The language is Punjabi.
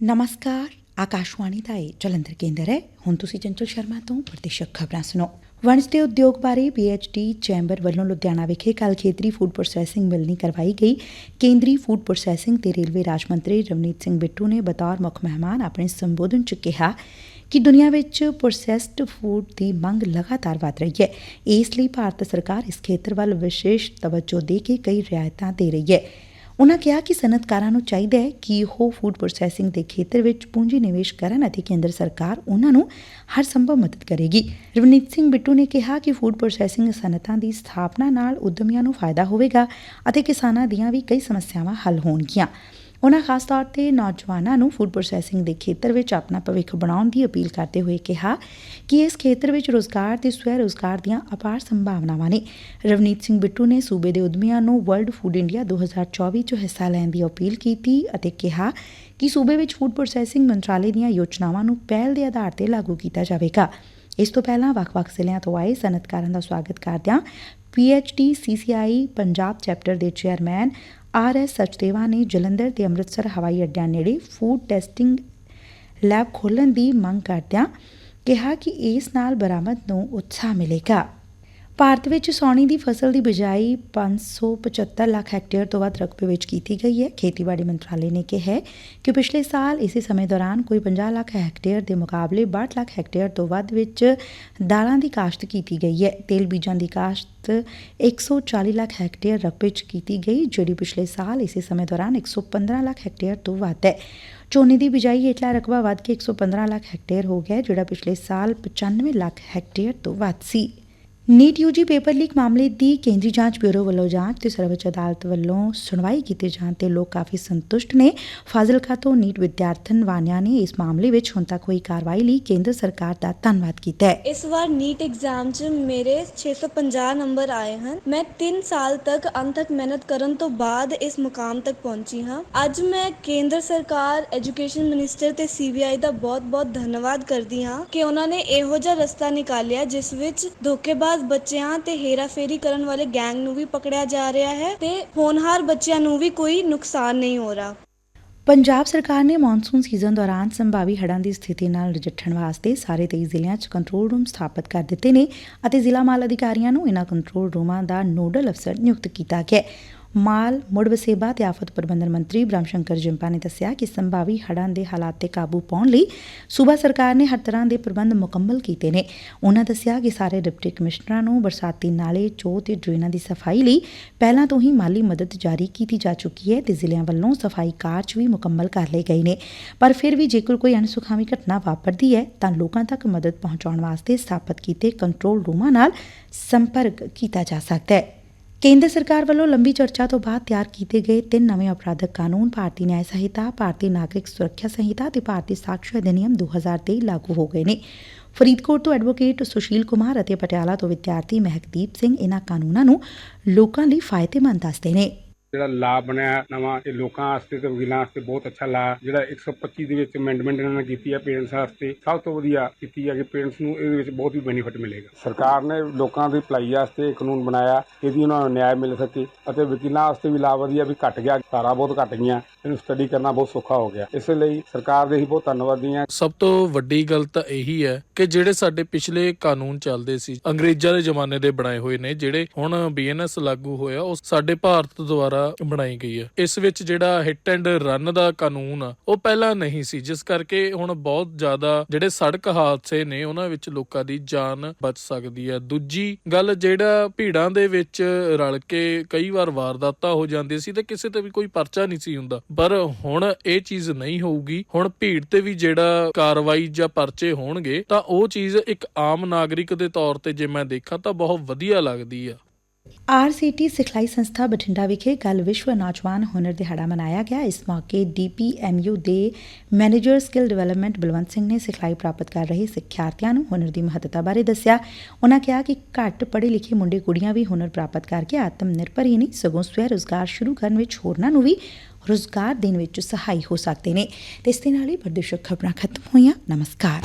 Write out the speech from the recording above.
ਨਮਸਕਾਰ ਆਕਾਸ਼ਵਾਣੀ ਦਾ ਇਹ ਜਲੰਧਰ ਕੇਂਦਰ ਹੈ ਹੁਣ ਤੁਸੀਂ ਚੰਚਲ ਸ਼ਰਮਾ ਤੋਂ ਪ੍ਰਤੀਸ਼ਕ ਖਬਰਾਂ ਸੁਣੋ ਵਣਜ ਤੇ ਉਦਯੋਗ ਬਾਰੇ ਪੀਐਚਡੀ ਚੈਂਬਰ ਵੱਲੋਂ ਲੁਧਿਆਣਾ ਵਿਖੇ ਕੱਲ ਖੇਤਰੀ ਫੂਡ ਪ੍ਰੋਸੈਸਿੰਗ ਮਿਲਣੀ ਕਰਵਾਈ ਗਈ ਕੇਂਦਰੀ ਫੂਡ ਪ੍ਰੋਸੈਸਿੰਗ ਤੇ ਰੇਲਵੇ ਰਾਜ ਮੰਤਰੀ ਰਵਨੀਤ ਸਿੰਘ ਬਿੱਟੂ ਨੇ ਬਤੌਰ ਮੁੱਖ ਮਹਿਮਾਨ ਆਪਣੇ ਸੰਬੋਧਨ ਚ ਕਿਹਾ ਕਿ ਦੁਨੀਆ ਵਿੱਚ ਪ੍ਰੋਸੈਸਡ ਫੂਡ ਦੀ ਮੰਗ ਲਗਾਤਾਰ ਵਧ ਰਹੀ ਹੈ ਇਸ ਲਈ ਭਾਰਤ ਸਰਕਾਰ ਇਸ ਖੇਤਰ ਵੱਲ ਵਿਸ਼ੇਸ਼ ਤਵੱਜੋ ਦੇ ਕੇ ਕਈ ਰਿਆਇਤਾਂ ਦੇ ਰਹੀ ਹੈ ਉਨ੍ਹਾਂ ਕਿਹਾ ਕਿ ਸਨਅਤਕਾਰਾਂ ਨੂੰ ਚਾਹੀਦਾ ਹੈ ਕਿ ਉਹ ਫੂਡ ਪ੍ਰੋਸੈਸਿੰਗ ਦੇ ਖੇਤਰ ਵਿੱਚ ਪੂੰਜੀ ਨਿਵੇਸ਼ ਕਰਨ ਅਤੇ ਕੇਂਦਰ ਸਰਕਾਰ ਉਨ੍ਹਾਂ ਨੂੰ ਹਰ ਸੰਭਵ ਮਦਦ ਕਰੇਗੀ। ਰਵਨੀਤ ਸਿੰਘ ਬਿੱਟੂ ਨੇ ਕਿਹਾ ਕਿ ਫੂਡ ਪ੍ਰੋਸੈਸਿੰਗ ਸਨਅਤਾਂ ਦੀ ਸਥਾਪਨਾ ਨਾਲ ਉਦਮੀਆਂ ਨੂੰ ਫਾਇਦਾ ਹੋਵੇਗਾ ਅਤੇ ਕਿਸਾਨਾਂ ਦੀਆਂ ਵੀ ਕਈ ਸਮੱਸਿਆਵਾਂ ਹੱਲ ਹੋਣਗੀਆਂ। ਉਨ੍ਹਾਂ ਖਾਸ ਤੌਰ ਤੇ ਨੌਜਵਾਨਾਂ ਨੂੰ ਫੂਡ ਪ੍ਰੋਸੈਸਿੰਗ ਦੇ ਖੇਤਰ ਵਿੱਚ ਆਪਣਾ ਭਵਿੱਖ ਬਣਾਉਣ ਦੀ ਅਪੀਲ ਕਰਦੇ ਹੋਏ ਕਿਹਾ ਕਿ ਇਸ ਖੇਤਰ ਵਿੱਚ ਰੋਜ਼ਗਾਰ ਤੇ ਸਵੈ ਰੋਜ਼ਗਾਰ ਦੀਆਂ ਅਪਾਰ ਸੰਭਾਵਨਾਵਾਂ ਨੇ। ਰਵਨੀਤ ਸਿੰਘ ਬਿੱਟੂ ਨੇ ਸੂਬੇ ਦੇ ਉਦਮੀਆਂ ਨੂੰ ਵਰਲਡ ਫੂਡ ਇੰਡੀਆ 2024 ਚ ਹਿੱਸਾ ਲੈਣ ਦੀ ਅਪੀਲ ਕੀਤੀ ਅਤੇ ਕਿਹਾ ਕਿ ਸੂਬੇ ਵਿੱਚ ਫੂਡ ਪ੍ਰੋਸੈਸਿੰਗ ਮੰਤਰਾਲੇ ਦੀਆਂ ਯੋਜਨਾਵਾਂ ਨੂੰ ਪਹਿਲ ਦੇ ਆਧਾਰ ਤੇ ਲਾਗੂ ਕੀਤਾ ਜਾਵੇਗਾ। ਇਸ ਤੋਂ ਪਹਿਲਾਂ ਵੱਖ-ਵੱਖ ਜ਼ਿਲ੍ਹਿਆਂ ਤੋਂ ਆਏ ਸਨਅਤਕਾਰਾਂ ਦਾ ਸਵਾਗਤ ਕਰਦਿਆਂ ਪੀਐਚਡੀ ਸੀਸੀਆਈ ਪੰਜਾਬ ਚੈਪਟਰ ਦੇ ਚੇਅਰਮੈਨ ਆਰ ਐਸ ਸਚਦੇਵਾ ਨੇ ਜਲੰਧਰ ਤੇ ਅੰਮ੍ਰਿਤਸਰ ਹਵਾਈ ਅੱਡਿਆਂ ਨੇੜੇ ਫੂਡ ਟੈਸਟਿੰਗ ਲੈਬ ਖੋਲ੍ਹਣ ਦੀ ਮੰਗ ਕਰਦਿਆਂ ਕਿਹਾ ਕਿ ਇਸ ਨਾਲ ਬਰਾਮਦ ਨੂੰ ਉਤਸ਼ਾਹ ਮਿਲੇਗਾ। ਭਾਰਤ ਵਿੱਚ ਸੌਣੀ ਦੀ ਫਸਲ ਦੀ ਬਿਜਾਈ 575 ਲੱਖ ਹੈਕਟੇਅਰ ਤੋਂ ਵੱਧ ਰਕਬੇ ਵਿੱਚ ਕੀਤੀ ਗਈ ਹੈ। ਖੇਤੀਬਾੜੀ ਮੰਤਰਾਲੇ ਨੇ ਕਿਹਾ ਕਿ ਪਿਛਲੇ ਸਾਲ ਇਸੇ ਸਮੇਂ ਦੌਰਾਨ ਕੋਈ 50 ਲੱਖ ਹੈਕਟੇਅਰ ਦੇ ਮੁਕਾਬਲੇ 62 ਲੱਖ ਹੈਕਟੇਅਰ ਤੋਂ ਵੱਧ ਵਿੱਚ ਦਾਲਾਂ ਦੀ ਕਾਸ਼ਤ ਕੀਤੀ ਗਈ ਹੈ। ਤੇਲ ਬੀਜਾਂ ਦੀ ਕਾਸ਼ਤ 140 ਲੱਖ ਹੈਕਟੇਅਰ ਰਕਬੇ 'ਚ ਕੀਤੀ ਗਈ, ਜਿਹੜੀ ਪਿਛਲੇ ਸਾਲ ਇਸੇ ਸਮੇਂ ਦੌਰਾਨ 115 ਲੱਖ ਹੈਕਟੇਅਰ ਤੋਂ ਵੱਧ ਹੈ। ਝੋਨੇ ਦੀ ਬਿਜਾਈ ਹੇਠਲਾ ਰਕਬਾ ਵੱਧ ਕੇ 115 ਲੱਖ ਹੈਕਟੇਅਰ ਹੋ ਗਿਆ, ਜਿਹੜਾ ਪਿਛਲੇ ਸਾਲ 95 ਲੱਖ ਹੈਕਟੇਅਰ ਤੋਂ ਵੱਧ ਸੀ। ਨੀਟ ਯੂਜੀ ਪੇਪਰ ਲੀਕ ਮਾਮਲੇ ਦੀ ਕੇਂਦਰੀ ਜਾਂਚ ਬਿਊਰੋ ਵੱਲੋਂ ਜਾਂਚ ਤੇ ਸਰਵਉੱਚ ਅਦਾਲਤ ਵੱਲੋਂ ਸੁਣਵਾਈ ਕੀਤੇ ਜਾਣ ਤੇ ਲੋਕ ਕਾਫੀ ਸੰਤੁਸ਼ਟ ਨੇ। ਫਾਜ਼ਿਲਕਾ ਤੋਂ ਨੀਟ ਵਿਦਿਆਰਥਣ ਵਾਨਿਆ ਨੇ ਇਸ ਮਾਮਲੇ ਵਿੱਚ ਹੁਣ ਤੱਕ ਹੋਈ ਕਾਰਵਾਈ ਲਈ ਕੇਂਦਰ ਸਰਕਾਰ ਦਾ ਧੰਨਵਾਦ ਕੀਤਾ ਹੈ। ਇਸ ਵਾਰ ਨੀਟ ਐਗਜ਼ਾਮ 'ਚ ਮੇਰੇ 650 ਨੰਬਰ ਆਏ ਹਨ। ਮੈਂ 3 ਸਾਲ ਤੱਕ ਅੰਤਕ ਮਿਹਨਤ ਕਰਨ ਤੋਂ ਬਾਅਦ ਇਸ ਮੁਕਾਮ ਤੱਕ ਪਹੁੰਚੀ ਹਾਂ। ਅੱਜ ਮੈਂ ਕੇਂਦਰ ਸਰਕਾਰ, ਐਜੂਕੇਸ਼ਨ ਮਿਨਿਸਟਰ ਤੇ ਸੀਬੀਆਈ ਦਾ ਬਹੁਤ-ਬਹੁਤ ਧੰਨਵਾਦ ਕਰਦੀ ਹਾਂ ਕਿ ਉਹਨਾਂ ਨੇ ਇਹੋ ਜਿਹਾ ਰਸਤਾ ਨਿਕਾਲਿਆ ਜਿਸ ਵਿੱਚ ਧੋਖੇਬਾਜ਼ ਬੱਚਿਆਂ ਤੇ ਹੇਰਾਫੇਰੀ ਕਰਨ ਵਾਲੇ ਗੈਂਗ ਨੂੰ ਵੀ ਪਕੜਿਆ ਜਾ ਰਿਹਾ ਹੈ ਤੇ ਹੋਣਹਾਰ ਬੱਚਿਆਂ ਨੂੰ ਵੀ ਕੋਈ ਨੁਕਸਾਨ ਨਹੀਂ ਹੋ ਰਿਹਾ। ਪੰਜਾਬ ਸਰਕਾਰ ਨੇ ਮੌਨਸੂਨ ਸੀਜ਼ਨ ਦੌਰਾਨ ਸੰਭਾਵੀ ਹੜ੍ਹਾਂ ਦੀ ਸਥਿਤੀ ਨਾਲ ਨਜਿੱਠਣ ਵਾਸਤੇ ਸਾਰੇ 23 ਜ਼ਿਲ੍ਹਿਆਂ 'ਚ ਕੰਟਰੋਲ ਰੂਮ ਸਥਾਪਿਤ ਕਰ ਦਿੱਤੇ ਨੇ ਅਤੇ ਜ਼ਿਲ੍ਹਾ ਮਾਲ ਅਧਿਕਾਰੀਆਂ ਨੂੰ ਇਨ੍ਹਾਂ ਕੰਟਰੋਲ ਰੂਮਾਂ ਦਾ ਨੋਡਲ ਅਫਸਰ ਨਿਯੁਕਤ ਕੀਤਾ ਗਿਆ ਹੈ। ਮਾਲ, ਮੁੜ ਵਸੇਬਾ ਤੇ ਆਫਤ ਪ੍ਰਬੰਧਨ ਮੰਤਰੀ ਬ੍ਰਹਮ ਸ਼ੰਕਰ ਜਿੰਪਾ ਨੇ ਦੱਸਿਆ ਕਿ ਸੰਭਾਵੀ ਹੜ੍ਹਾਂ ਦੇ ਹਾਲਾਤ ਤੇ ਕਾਬੂ ਪਾਉਣ ਲਈ ਸੂਬਾ ਸਰਕਾਰ ਨੇ ਹਰ ਤਰ੍ਹਾਂ ਦੇ ਪ੍ਰਬੰਧ ਮੁਕੰਮਲ ਕੀਤੇ ਨੇ। ਉਹਨਾਂ ਦੱਸਿਆ ਕਿ ਸਾਰੇ ਡਿਪਟੀ ਕਮਿਸ਼ਨਰਾਂ ਨੂੰ ਬਰਸਾਤੀ ਨਾਲੇ, ਚੋ ਤੇ ਡਰੇਨਾਂ ਦੀ ਸਫ਼ਾਈ ਲਈ ਪਹਿਲਾਂ ਤੋਂ ਹੀ ਮਾਲੀ ਮਦਦ ਜਾਰੀ ਕੀਤੀ ਜਾ ਚੁੱਕੀ ਹੈ ਤੇ ਜ਼ਿਲ੍ਹਿਆਂ ਵੱਲੋਂ ਸਫ਼ਾਈ ਕਾਰਜ ਵੀ ਮੁਕੰਮਲ ਕਰ ਲਏ ਗਏ ਨੇ। ਪਰ ਫਿਰ ਵੀ ਜੇਕਰ ਕੋਈ ਅਣਸੁਖਾਵੀ ਘਟਨਾ ਵਾਪਰਦੀ ਹੈ, ਤਾਂ ਲੋਕਾਂ ਤੱਕ ਮਦਦ ਪਹੁੰਚਾਉਣ ਵਾਸਤੇ ਸਥਾਪਿਤ ਕੀਤੇ ਕੰਟਰੋਲ ਰੂਮਾਂ ਨਾਲ ਸੰਪਰਕ ਕੀਤਾ ਜਾ ਸਕਦਾ ਹੈ। ਕੇਂਦਰ ਸਰਕਾਰ ਵੱਲੋਂ ਲੰਬੀ ਚਰਚਾ ਤੋਂ ਬਾਅਦ ਤਿਆਰ ਕੀਤੇ ਗਏ ਤਿੰਨ ਨਵੇਂ ਅਪਰਾਧਕ ਕਾਨੂੰਨ, ਭਾਰਤੀ ਨਿਆਂ ਸੰਹਿਤਾ, ਭਾਰਤੀ ਨਾਗਰਿਕ ਸੁਰੱਖਿਆ ਸੰਹਿਤਾ ਤੇ ਭਾਰਤੀ ਸਾਕਸ਼ੀ ਅਧਿਨਿਯਮ 2023 ਲਾਗੂ ਹੋ ਗਏ ਨੇ। ਫਰੀਦਕੋਟ ਤੋਂ ਐਡਵੋਕੇਟ ਸੁਸ਼ੀਲ ਕੁਮਾਰ ਅਤੇ ਪਟਿਆਲਾ ਤੋਂ ਵਿਦਿਆਰਥੀ ਮਹਿਕਦੀਪ ਸਿੰਘ ਇਹਨਾਂ ਕਾਨੂੰਨਾਂ ਨੂੰ ਲੋਕਾਂ ਲਈ ਫਾਇਦੇਮੰਦ ਦੱਸਦੇ ਨੇ। ਜਿਹੜਾ ਲਾਅ ਬਣਿਆ ਨਵਾਂ ਇਹ ਲੋਕਾਂ ਵਾਸਤੇ ਤੇ ਵਕੀਲਾਂ ਵਾਸਤੇ ਬਹੁਤ ਅੱਛਾ ਲਾਅ ਜਿਹੜਾ 125 ਦੇ ਵਿੱਚ ਅਮੈਂਡਮੈਂਟ ਇਹਨਾਂ ਨੇ ਕੀਤੀ ਹੈ ਪੇਰੈਂਟਸ ਵਾਸਤੇ ਸਭ ਤੋਂ ਵਧੀਆ ਕੀਤੀ ਹੈ ਕਿ ਪੇਰੈਂਟਸ ਨੂੰ ਇਹਦੇ ਵਿੱਚ ਬਹੁਤ ਹੀ ਬੈਨੀਫਿਟ ਮਿਲੇਗਾ। ਸਰਕਾਰ ਨੇ ਲੋਕਾਂ ਦੀ ਭਲਾਈ ਵਾਸਤੇ ਕਾਨੂੰਨ ਬਣਾਇਆ ਇਹਦੀ ਉਹਨਾਂ ਨੂੰ ਨਿਆਂ ਮਿਲ ਸਕੇ ਅਤੇ ਵਕੀਲਾਂ ਵਾਸਤੇ ਵੀ ਲਾਅ ਵਧੀਆ ਵੀ ਘਟ ਗਿਆ ਧਾਰਾ ਬਹੁਤ ਘਟ ਗਈਆਂ ਇਹਨੂੰ ਸਟੱਡੀ ਕਰਨਾ ਬਹੁਤ ਸੌਖਾ ਹੋ ਗਿਆ। ਇਸ ਲਈ ਸਰਕਾਰ ਦੇ ਹੀ ਬਹੁਤ ਧੰਨਵਾਦੀ ਹਾਂ। ਸਭ ਤੋਂ ਵੱਡੀ ਗੱਲ ਤਾਂ ਇਹੀ ਹੈ ਕਿ ਜਿਹੜੇ ਸਾਡੇ ਪਿਛਲੇ ਕਾਨੂੰਨ ਚੱਲਦੇ ਸੀ ਅੰਗਰੇਜ਼ਾਂ ਦੇ ਜ਼ਮਾਨੇ ਦੇ ਬਣਾਏ ਹੋਏ ਨੇ ਜਿਹੜੇ ਹੁਣ ਬੀਐਨਐਸ ਲਾਗੂ ਹੋਇਆ ਉਹ ਸਾਡੇ ਭਾਰਤ ਦੁਆਰਾ ਬਣਾਈ ਗਈ ਹੈ ਇਸ ਵਿੱਚ ਜਿਹੜਾ ਹਿੱਟ ਐਂਡ ਰਨ ਦਾ ਕਾਨੂੰਨ ਆ, ਉਹ ਪਹਿਲਾਂ ਨਹੀਂ ਸੀ, ਜਿਸ ਕਰਕੇ ਹੁਣ ਬਹੁਤ ਜ਼ਿਆਦਾ ਜਿਹੜੇ ਸੜਕ ਹਾਦਸੇ ਨੇ, ਉਹਨਾਂ ਵਿੱਚ ਲੋਕਾਂ ਦੀ ਜਾਨ ਬਚ ਸਕਦੀ ਹੈ ਦੂਜੀ ਗੱਲ, ਜਿਹੜਾ ਭੀੜਾਂ ਦੇ ਵਿੱਚ ਰਲ ਕੇ ਕਈ ਵਾਰ ਵਾਰਦਾਤਾਂ ਹੋ ਜਾਂਦੀਆਂ ਸੀ ਤੇ ਕਿਸੇ ਤੇ ਵੀ ਕੋਈ ਪਰਚਾ ਨਹੀਂ ਸੀ ਹੁੰਦਾ। ਪਰ ਹੁਣ ਇਹ ਚੀਜ਼ ਨਹੀਂ ਹੋਊਗੀ। ਹੁਣ ਭੀੜ ਤੇ ਵੀ ਜਿਹੜਾ ਕਾਰਵਾਈ ਜਾਂ ਪਰਚੇ ਹੋਣਗੇ, ਤਾਂ ਉਹ ਚੀਜ਼ ਇੱਕ ਆਮ ਨਾਗਰਿਕ ਦੇ ਤੌਰ ਤੇ ਜੇ ਮੈਂ ਦੇਖਾਂ, ਤਾਂ ਬਹੁਤ ਵਧੀਆ ਲੱਗਦੀ ਆ। ਆਰਸੀਟੀ ਸਿਖਲਾਈ ਸੰਸਥਾ ਬਠਿੰਡਾ ਵਿਖੇ ਕੱਲ ਵਿਸ਼ਵ ਨੌਜਵਾਨ ਹੁਨਰ ਦਿਹਾੜਾ ਮਨਾਇਆ ਗਿਆ। ਇਸ ਮੌਕੇ ਡੀਪੀਐਮਯੂ ਦੇ manager skill development Balwant Singh ਨੇ ਸਿਖਲਾਈ ਪ੍ਰਾਪਤ ਕਰ ਰਹੇ ਸਿੱਖਿਆਰਥੀਆਂ ਨੂੰ ਹੁਨਰ ਦੀ ਮਹੱਤਤਾ ਬਾਰੇ ਦੱਸਿਆ। ਉਹਨਾਂ ਕਿਹਾ ਕਿ ਘੱਟ ਪੜ੍ਹੇ ਲਿਖੇ ਮੁੰਡੇ ਕੁੜੀਆਂ ਵੀ ਹੁਨਰ ਪ੍ਰਾਪਤ ਕਰਕੇ ਆਤਮ ਨਿਰਭਰ ਹੀ ਨਹੀਂ, ਸਗੋਂ ਸਵੈ ਰੋਜ਼ਗਾਰ ਸ਼ੁਰੂ ਕਰਨ ਵਿੱਚ ਹੋਰਨਾਂ ਨੂੰ ਵੀ ਰੋਜ਼ਗਾਰ ਦੇਣ ਵਿੱਚ ਸਹਾਈ ਹੋ ਸਕਦੇ ਨੇ। ਤੇ ਇਸ ਦੇ ਨਾਲ ਹੀ ਪ੍ਰਦੇਸ਼ਕ ਖਬਰਾਂ ਖਤਮ ਹੋਈਆਂ। ਨਮਸਕਾਰ।